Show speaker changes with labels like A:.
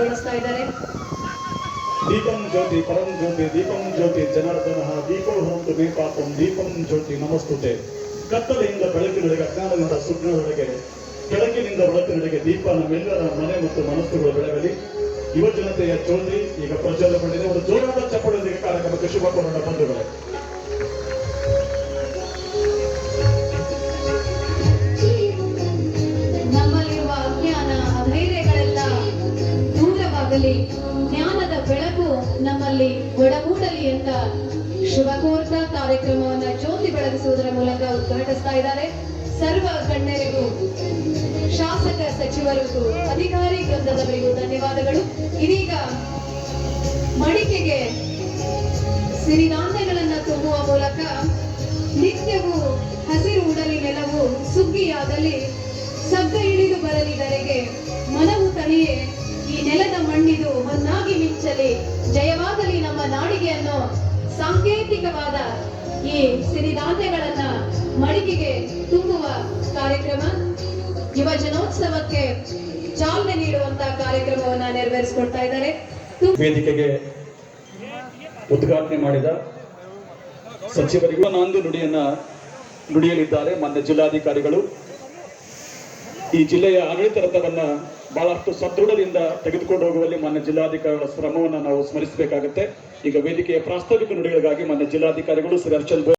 A: ನೆರವೇರಿಸ್ತಾ ಇದ್ದಾರೆ.
B: ದೀಪಂ ಜ್ಯೋತಿ, ಪರಂ ಜ್ಯೋತಿ, ದೀಪಂ ಜ್ಯೋತಿ, ಜನಾರ್ದನ, ದೀಪೋ ಹೊಂತು ದೀಪಾಪಂ ದೀಪಂ ಜ್ಯೋತಿ, ನಮಸ್ತುತೆ. ಕತ್ತಲೆಯಿಂದ ಬೆಳಕಿನೊಳಗೆ, ಅಜ್ಞಾನದಿಂದ ಸುಜ್ಞದೊಳಗೆ ಬೆಳಕಿನಿಂದ ಬೆಳಕಿನೊಳಗೆ ದೀಪ ನಮ್ಮೆಲ್ಲರ ಮನೆ ಮತ್ತು ಮನಸ್ಸುಗಳು ಬೆಳಗಲಿ ಯುವ ಜನತೆಯ ಈಗ ಈಗ ಪ್ರಜ್ವಲಗೊಂಡಿದೆ ಒಂದು ಜೋರಾದ
A: ದೂರವಾಗಲಿ ಜ್ಞಾನದ ಬೆಳಕು ನಮ್ಮಲ್ಲಿ ಒಡಗೂಡಲಿ ಅಂತ ಶುಭ ಕೋರ್ತಾ ಕಾರ್ಯಕ್ರಮವನ್ನ ಜ್ಯೋತಿ ಬೆಳಗಿಸುವುದರ ಮೂಲಕ ಉದ್ಘಾಟಿಸ್ತಾ ಇದ್ದಾರೆ. ಸರ್ವ ಗಣ್ಯರಿಗೂ, ಶಾಸಕ ಸಚಿವರಿಗೂ, ಅಧಿಕಾರಿ ವೃಂದದವರಿಗೂ ಧನ್ಯವಾದಗಳು. ಇದೀಗ ಮಡಿಕೆಗೆ ಸಿರಿಧಾನ್ಯಗಳನ್ನ ತುಂಬುವ ಮೂಲಕ ನಿತ್ಯವೂ ಹಸಿರು ಉಡಲಿ ನೆಲವು ಸುಗ್ಗಿಯಾದಲ್ಲಿ ಸಗ್ಗ ಇಳಿದು ಬರಲಿ ಮಿಂಚಲಿ ಜಯವಾಗಲಿ ನಮ್ಮ ನಾಡಿಗೆ ಅನ್ನೋ ಸಾಂಕೇತಿಕವಾದ ಈ ಸಿರಿಧಾನ್ಯಗಳನ್ನ ಮಡಿಕೆಗೆ ತುಂಬುವ ಕಾರ್ಯಕ್ರಮ, ಯುವ ಜನೋತ್ಸವಕ್ಕೆ ಚಾಲನೆ ನೀಡುವಂತಹ ಕಾರ್ಯಕ್ರಮವನ್ನ ನೆರವೇರಿಸಿಕೊಡ್ತಾ ಇದ್ದಾರೆ.
B: ವೇದಿಕೆಗೆ ಉದ್ಘಾಟನೆ ಮಾಡಿದ ಸಚಿವರಿಗೂ ನಾಂದು ನುಡಿಯನ್ನ ನುಡಿಯಲಿದ್ದಾರೆ ಮಾನ್ಯ ಜಿಲ್ಲಾಧಿಕಾರಿಗಳು. ಈ ಜಿಲ್ಲೆಯ ಆಡಳಿತ ರಥವನ್ನ ಬಹಳಷ್ಟು ಸದೃಢದಿಂದ ತೆಗೆದುಕೊಂಡು ಹೋಗುವಲ್ಲಿ ಮಾನ್ಯ ಜಿಲ್ಲಾಧಿಕಾರಿಗಳ ಶ್ರಮವನ್ನು ನಾವು ಸ್ಮರಿಸಬೇಕಾಗುತ್ತೆ. ಈಗ ವೇದಿಕೆಯ ಪ್ರಾಸ್ತಾವಿಕ ನುಡಿಗಳಿಗಾಗಿ ಮಾನ್ಯ ಜಿಲ್ಲಾಧಿಕಾರಿಗಳು ಶ್ರೀ ಅರ್ಚನ್